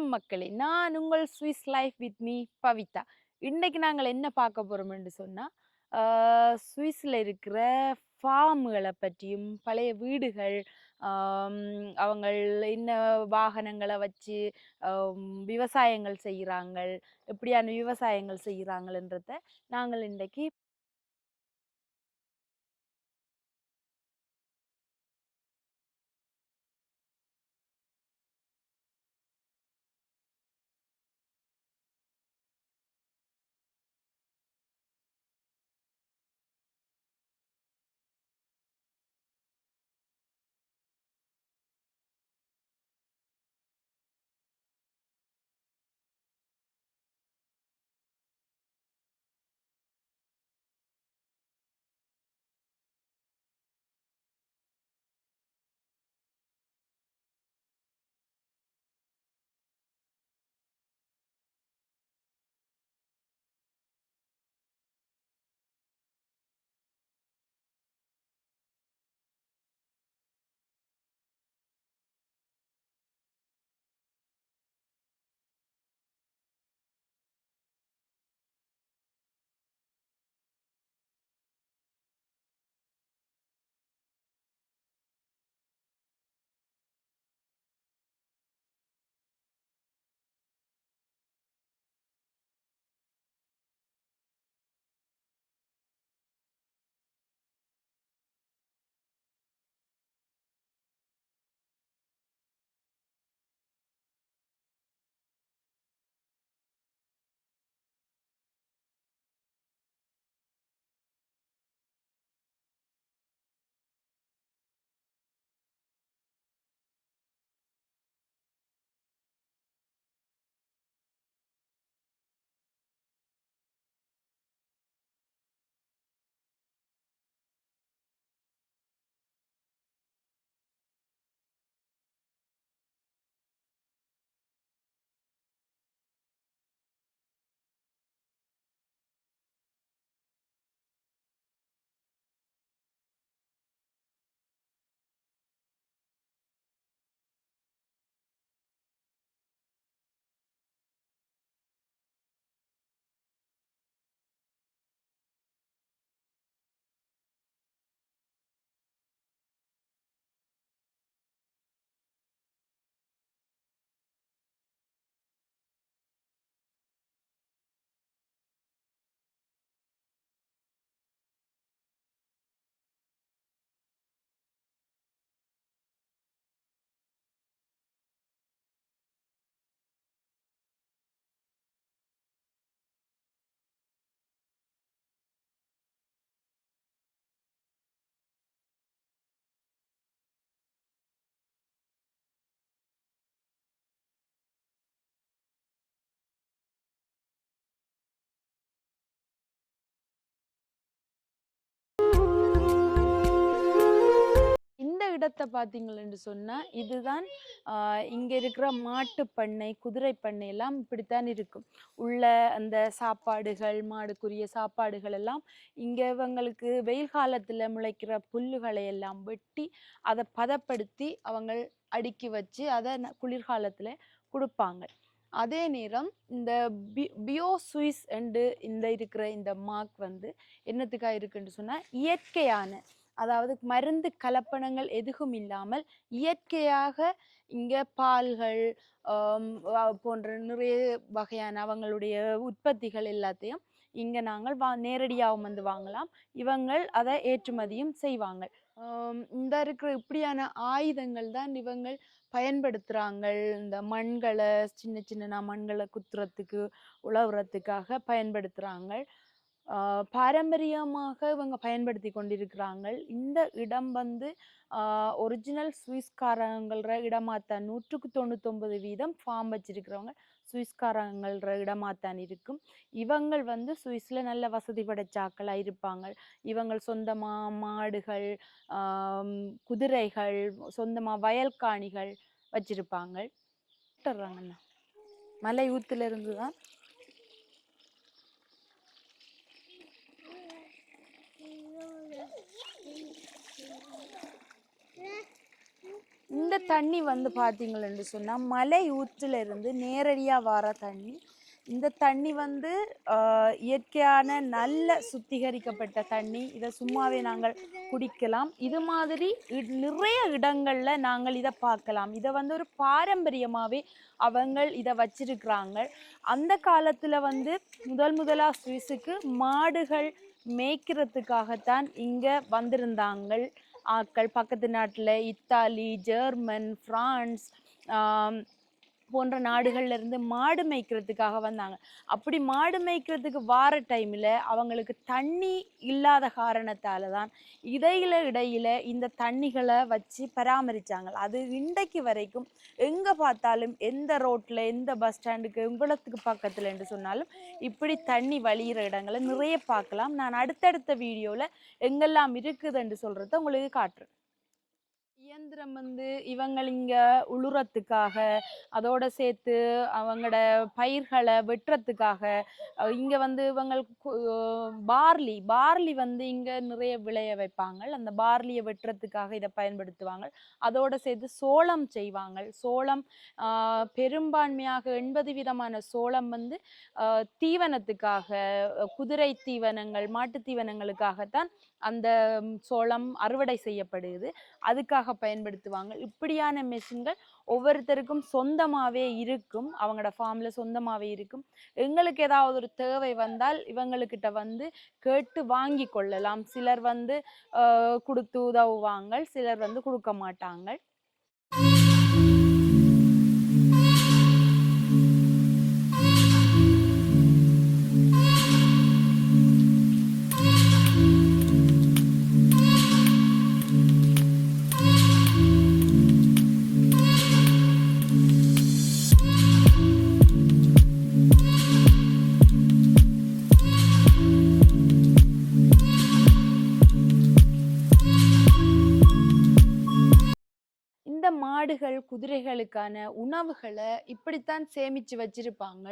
வணக்கம் மக்களே. நான் உங்கள் Swiss life with me Pavitha. இன்றைக்கி நாங்கள் என்ன பார்க்க போறோம்னு சொன்னால் ஆஹ், இருக்கிற ஃபார்முகளை பற்றியும் பழைய வீடுகள் அவங்க அவங்கள் என்ன வாகனங்களை வச்சு விவசாயங்கள் செய்கிறாங்க எப்படியான விவசாயங்கள் செய்கிறாங்கன்றத நாங்கள் இன்றைக்கு இடத்தை பார்த்தீங்களன்னு சொன்னால் இதுதான் இங்கே இருக்கிற மாட்டு பண்ணை குதிரை பண்ணை எல்லாம் இப்படித்தான் இருக்கும். உள்ள அந்த சாப்பாடுகள் மாடுக்குரிய சாப்பாடுகள் எல்லாம் இங்கே இவங்களுக்கு வெயில் காலத்தில் முளைக்கிற புல்லுகளை எல்லாம் வெட்டி அதை பதப்படுத்தி அவங்க அடுக்கி வச்சு அதை குளிர்காலத்தில் கொடுப்பாங்க. அதே நேரம் இந்த பி பியோ சுவிஸ் என்று இந்த இருக்கிற இந்த மார்க் வந்து என்னத்துக்காக இருக்குன்னு சொன்னால் இயற்கையான அதாவது மருந்து கலப்பணங்கள் எதுவும் இல்லாமல் இயற்கையாக இங்கே பால்கள் போன்ற நிறைய வகையான அவங்களுடைய உற்பத்திகள் எல்லாத்தையும் இங்கே நாங்கள் வா நேரடியாகவும் வந்து வாங்கலாம். இவங்கள் அதை ஏற்றுமதியும் செய்வாங்க. இந்த இருக்கிற இப்படியான ஆயுதங்கள் தான் இவங்கள் பயன்படுத்துகிறாங்க இந்த மண்களை சின்ன சின்ன மண்களை குத்துறதுக்கு உழவுறத்துக்காக பயன்படுத்துகிறாங்க பாரம்பரியமாக இவங்க பயன்படுத்தி கொண்டிருக்கிறாங்க இந்த இடம் வந்து ஒரிஜினல் சுவிஸ்காரங்கள இடமாத்தான். நூற்றுக்கு தொண்ணூத்தொம்பது வீதம் ஃபார்ம் வச்சிருக்கிறவங்க சுவிஸ்காரங்கள இடமாத்தான் இருக்கும். இவங்கள் வந்து சுவிஸில் நல்ல வசதி படைச்சாக்களாக இருப்பாங்க இவங்கள் சொந்தமாக மாடுகள் குதிரைகள் சொந்தமாக வயல்காணிகள் வச்சிருப்பாங்க விட்டுறாங்கண்ணா மலை ஊத்துல இருந்து தான் இந்த தண்ணி வந்து பார்த்தீங்களன்னு சொன்னால் மலை ஊற்றிலிருந்து நேரடியாக வர தண்ணி. இந்த தண்ணி வந்து இயற்கையான நல்ல சுத்திகரிக்கப்பட்ட தண்ணி. இதை சும்மாவே நாங்கள் குடிக்கலாம். இது மாதிரி இ- நிறைய இடங்களில் நாங்கள் இதை பார்க்கலாம். இதை வந்து ஒரு பாரம்பரியமாகவே அவங்க இதை வச்சிருக்கிறாங்க. அந்த காலத்தில் வந்து முதல் முதலாக சுவிஸுக்கு மாடுகள் மேய்க்கிறதுக்காகத்தான் இங்கே வந்திருந்தாங்க. ஆட்கள் பக்கத்து நாட்டில் இத்தாலி ஜெர்மன் ஃப்ரான்ஸ் போன்ற நாடுகள்ல இருந்து மாடு மேய்க்கிறதுக்காக வந்தாங்க. அப்படி மாடு மேய்க்கிறதுக்கு வார டைம்ல அவங்களுக்கு தண்ணி இல்லாத காரணத்தால தான் இடையில இடையில இந்த தண்ணிகளை வச்சு பராமரிச்சாங்க. அது இன்றைக்கு வரைக்கும் எங்க பார்த்தாலும் எந்த ரோட்ல எந்த பஸ் ஸ்டாண்டுக்கு உங்களத்துக்கு பக்கத்துல என்று சொன்னாலும் இப்படி தண்ணி வழியிற இடங்களை நிறைய பார்க்கலாம். நான் அடுத்தடுத்த வீடியோல எங்கெல்லாம் இருக்குதுன்னு சொல்றத உங்களுக்கு காட்டுறேன். இயந்திரம் வந்து இவங்க இங்கே உழுறத்துக்காக அதோட சேர்த்து அவங்களோட பயிர்களை வெட்டுறதுக்காக இங்கே இங்க வந்து இவங்களுக்கு பார்லி பார்லி வந்து இங்க நிறைய விளைய வைப்பாங்க. அந்த பார்லியை வெட்டுறதுக்காக இதை பயன்படுத்துவாங்க. அதோட சேர்த்து சோளம் செய்வாங்க. சோளம் பெரும்பான்மையாக எண்பது விதமான சோளம் வந்து தீவனத்துக்காக குதிரை தீவனங்கள் மாட்டு தீவனங்களுக்காகத்தான் அந்த சோளம் அறுவடை செய்யப்படுது. அதுக்காக பயன்படுத்துவாங்க. இப்படியான மெஷின்கள் ஒவ்வொருத்தருக்கும் சொந்தமாகவே இருக்கும். அவங்களோட ஃபார்மில் சொந்தமாகவே இருக்கும். எங்களுக்கு ஏதாவது ஒரு தேவை வந்தால் இவங்களுக்கிட்ட வந்து கேட்டு வாங்கி கொள்ளலாம். சிலர் வந்து கொடுத்து உதவுவாங்க. சிலர் வந்து கொடுக்க மாட்டாங்க. குதிரைகளுக்கான உணவுகளை இப்படித்தான் சேமித்து வச்சிருப்பாங்க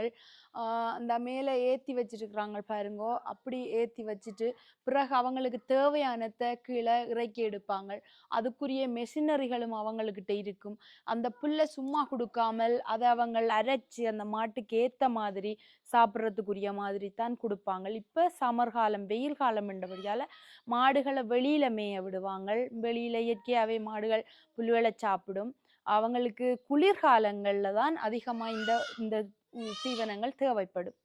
அந்த மேலே ஏற்றி வச்சிருக்கிறாங்க பாருங்கோ. அப்படி ஏற்றி வச்சுட்டு பிறகு அவங்களுக்கு தேவையானதை கீழே இறக்கி எடுப்பாங்க அதுக்குரிய மெஷினரிகளும் அவங்கக்கிட்ட இருக்கும். அந்த புல்லை சும்மா கொடுக்காமல் அதை அவங்க அரைச்சி அந்த மாட்டுக்கு ஏற்ற மாதிரி சாப்பிட்றதுக்குரிய மாதிரி தான் கொடுப்பாங்க இப்போ சமர்காலம் வெயில் காலம் என்றபடியால் மாடுகளை வெளியில் மேய விடுவாங்க வெளியில் இயற்கையாகவே மாடுகள் புல்வெளை சாப்பிடும். அவங்களுக்கு குளிர்காலங்களில் தான் அதிகமாக இந்த இந்த தீவனங்கள் தேவைப்படும்.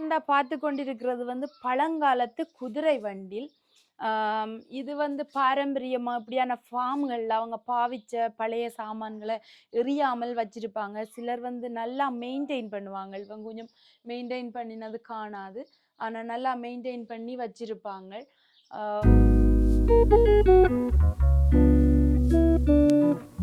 இந்த பார்த்து கொண்டிருக்கிறது வந்து பழங்காலத்து குதிரை வண்டில் இது வந்து பாரம்பரியமாக இப்படியான ஃபார்ம்களில் அவங்க பாவிச்ச பழைய சாமான்களை எரியாமல் வச்சுருப்பாங்க. சிலர் வந்து நல்லா மெயின்டைன் பண்ணுவாங்க. இவங்க கொஞ்சம் மெயின்டைன் பண்ணினது காணாது. ஆனால் நல்லா மெயின்டைன் பண்ணி வச்சுருப்பாங்க. Thank you.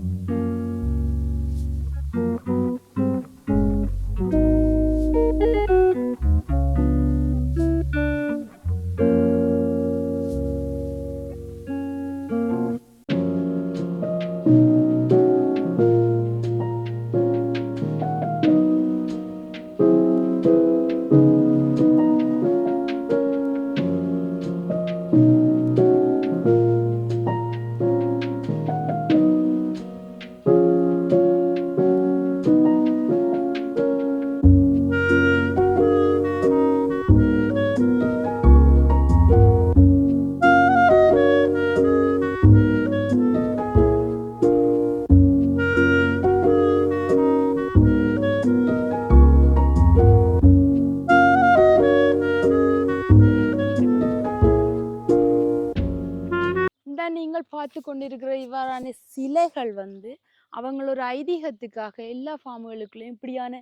சிலைகள் வந்து அவங்களோட ஐதீகத்துக்காக எல்லா ஃபார்ம்களுக்குள்ளேயும் இப்படியான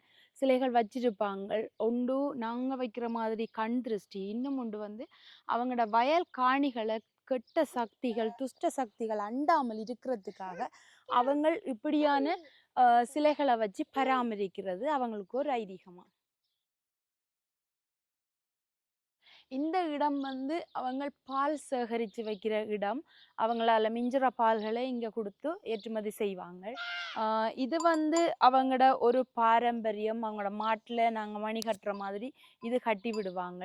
சிலைகள் வச்சிருப்பாங்க. ஒன்று நாங்கள் வைக்கிற மாதிரி கண் திருஷ்டி இன்னும் ஒன்று வந்து அவங்களோட வயல் காணிகளை கெட்ட சக்திகள் துஷ்ட சக்திகள் அண்டாமல் இருக்கிறதுக்காக அவங்க இப்படியான சிலைகளை வச்சு பராமரிக்கிறது அவங்களுக்கு ஒரு ஐதீகமாக இந்த இடம் வந்து அவங்க பால் சேகரித்து வைக்கிற இடம். அவங்களால மிஞ்சுற பால்களை இங்கே கொடுத்து ஏற்றுமதி செய்வாங்க. இது வந்து அவங்களோட ஒரு பாரம்பரியம். அவங்களோட மாட்டில் நாங்கள் மணி கட்டுற மாதிரி இது கட்டி விடுவாங்க.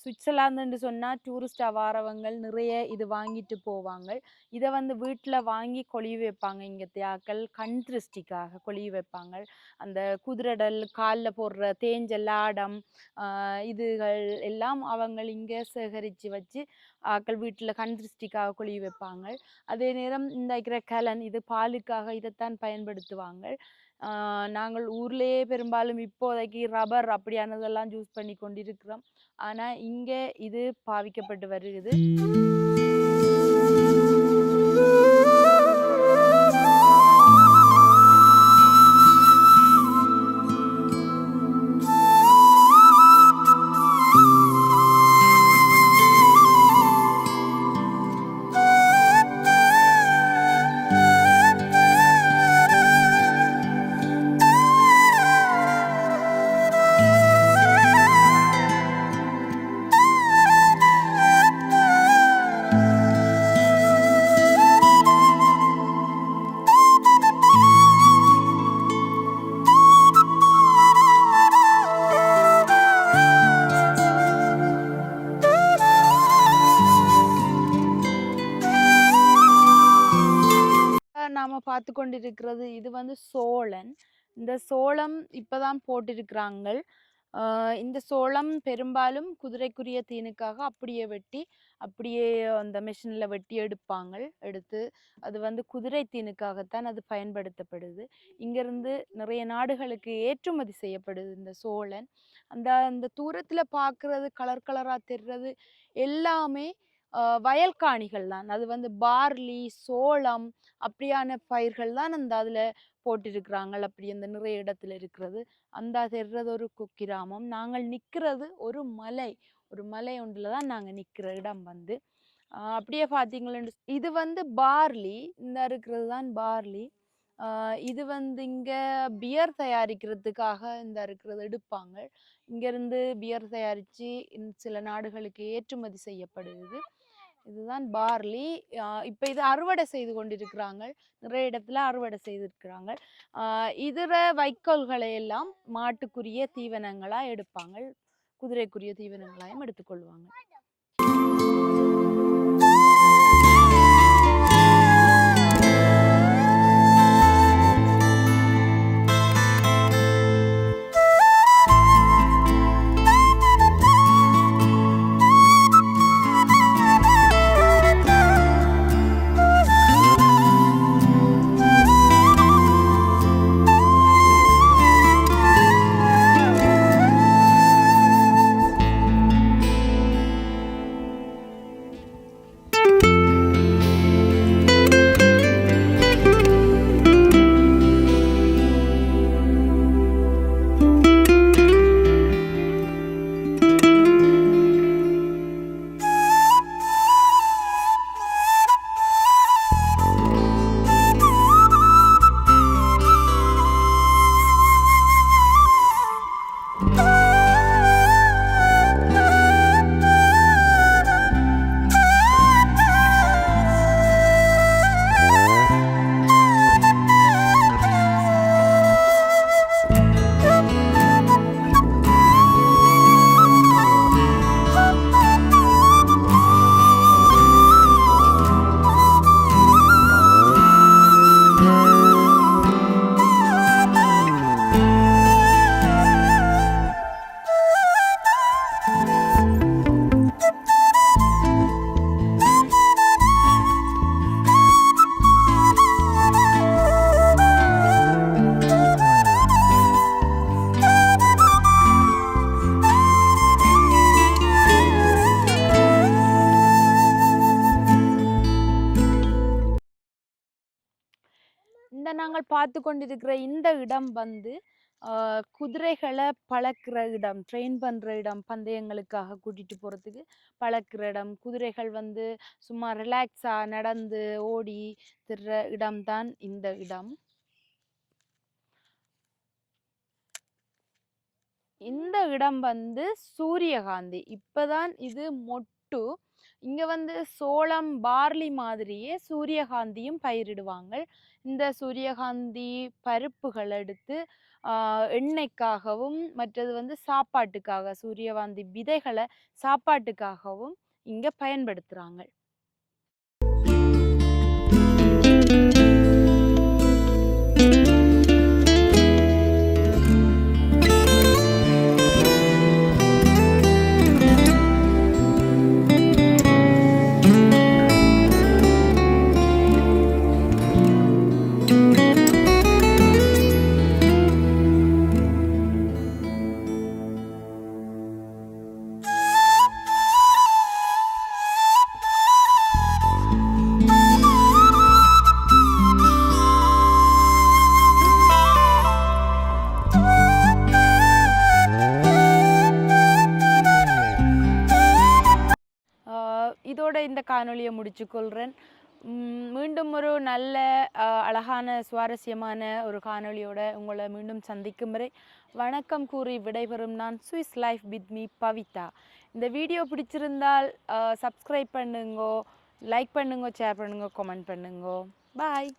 சுவிட்சர்லாந்துன்னு சொன்னால் டூரிஸ்டாக வாரவங்க நிறைய இது வாங்கிட்டு போவாங்க. இதை வந்து வீட்டில் வாங்கி கொழிவு வைப்பாங்க. இங்கே தியாக்கள் கண் திருஷ்டிக்காக கொழிவு வைப்பாங்க. அந்த குதிரடல் காலில் போடுற தேஞ்சல் ஆடம் இதுகள் எல்லாம் அவங்க இங்கே சேகரித்து வச்சு ஆக்கள் வீட்டில் கண் திருஷ்டிக்காக கொழிவு வைப்பாங்க. அதே நேரம் இந்த இருக்கிற கலன் இது பாலுக்காக இதைத்தான் பயன்படுத்துவாங்க. நாங்கள் ஊர்லேயே பெரும்பாலும் இப்போதைக்கு ரப்பர் அப்படியானதெல்லாம் யூஸ் பண்ணி கொண்டிருக்கிறோம். ஆனால் இங்கே இது பாவிக்கப்பட்டு வருகிறது. கொண்டிருக்கிறது. இது வந்து சோளன் இந்த சோளம் இப்போதான் போட்டிருக்கிறாங்க இந்த சோளம் பெரும்பாலும் குதிரைக்குரிய தீனுக்காக அப்படியே வெட்டி அப்படியே அந்த மிஷினில் வெட்டி எடுப்பாங்க எடுத்து அது வந்து குதிரை தீனுக்காகத்தான் அது பயன்படுத்தப்படுது. இங்கேருந்து நிறைய நாடுகளுக்கு ஏற்றுமதி செய்யப்படுது இந்த சோழன். அந்த அந்த தூரத்தில் பார்க்குறது கலர் கலராக தெரிறது எல்லாமே வயல்காணிகள் தான் அது வந்து பார்லி சோளம் அப்படியான பயிர்கள் தான் அந்த அதில் போட்டிருக்கிறாங்க அப்படி அந்த நிறைய இடத்துல இருக்கிறது. அந்த தெரிறது ஒரு குக்கிராமம். நாங்கள் நிற்கிறது ஒரு மலை. ஒரு மலை ஒன்றில் தான் நாங்கள் நிற்கிற இடம் வந்து. அப்படியே பார்த்தீங்களா இது வந்து பார்லி. இந்த இருக்கிறது தான் பார்லி. இது வந்து இங்கே பியர் தயாரிக்கிறதுக்காக இந்த இருக்கிறது எடுப்பாங்க. இங்கேருந்து பியர் தயாரித்து சில நாடுகளுக்கு ஏற்றுமதி செய்யப்படுது இதுதான் பார்லி. இப்போ இது அறுவடை செய்து கொண்டிருக்கிறாங்க. நிறைய இடத்துல அறுவடை செய்திருக்கிறாங்க. இதர வைக்கோல்களை எல்லாம் மாட்டுக்குரிய தீவனங்களாக எடுப்பாங்க. குதிரைக்குரிய தீவனங்களாயும் எடுத்துக்கொள்வாங்க. பார்த்து கொண்டிருக்கிற இந்த இடம் வந்து குதிரைகளை பழக்கிற இடம் ட்ரெயின் பண்ணுற இடம் பந்தயங்களுக்காக கூட்டிட்டு போகிறதுக்கு பழக்கிற இடம். குதிரைகள் வந்து சும்மா ரிலாக்ஸாக நடந்து ஓடி திருற இடம்தான் இந்த இடம். இந்த இடம் வந்து சூரியகாந்தி. இப்போதான் இது மொட்டு. இங்கே வந்து சோளம் பார்லி மாதிரியே சூரியகாந்தியும் பயிரிடுவாங்க. இந்த சூரியகாந்தி பருப்புகள் எடுத்து எண்ணெய்க்காகவும் மற்றது வந்து சாப்பாட்டுக்காக சூரியகாந்தி விதைகளை சாப்பாட்டுக்காகவும் இங்கே பயன்படுத்துகிறாங்க காணொலியை காணொளியை முடிச்சுக்கொள்கிறேன் மீண்டும் ஒரு நல்ல அழகான சுவாரஸ்யமான ஒரு காணொலியோட உங்களை மீண்டும் சந்திக்கும் வரை வணக்கம் கூறி விடைபெறும் நான் Swiss life with me Pavitha. இந்த வீடியோ பிடிச்சிருந்தால் சப்ஸ்கிரைப் பண்ணுங்கோ லைக் பண்ணுங்க ஷேர் பண்ணுங்க கமெண்ட் பண்ணுங்கோ. பாய்.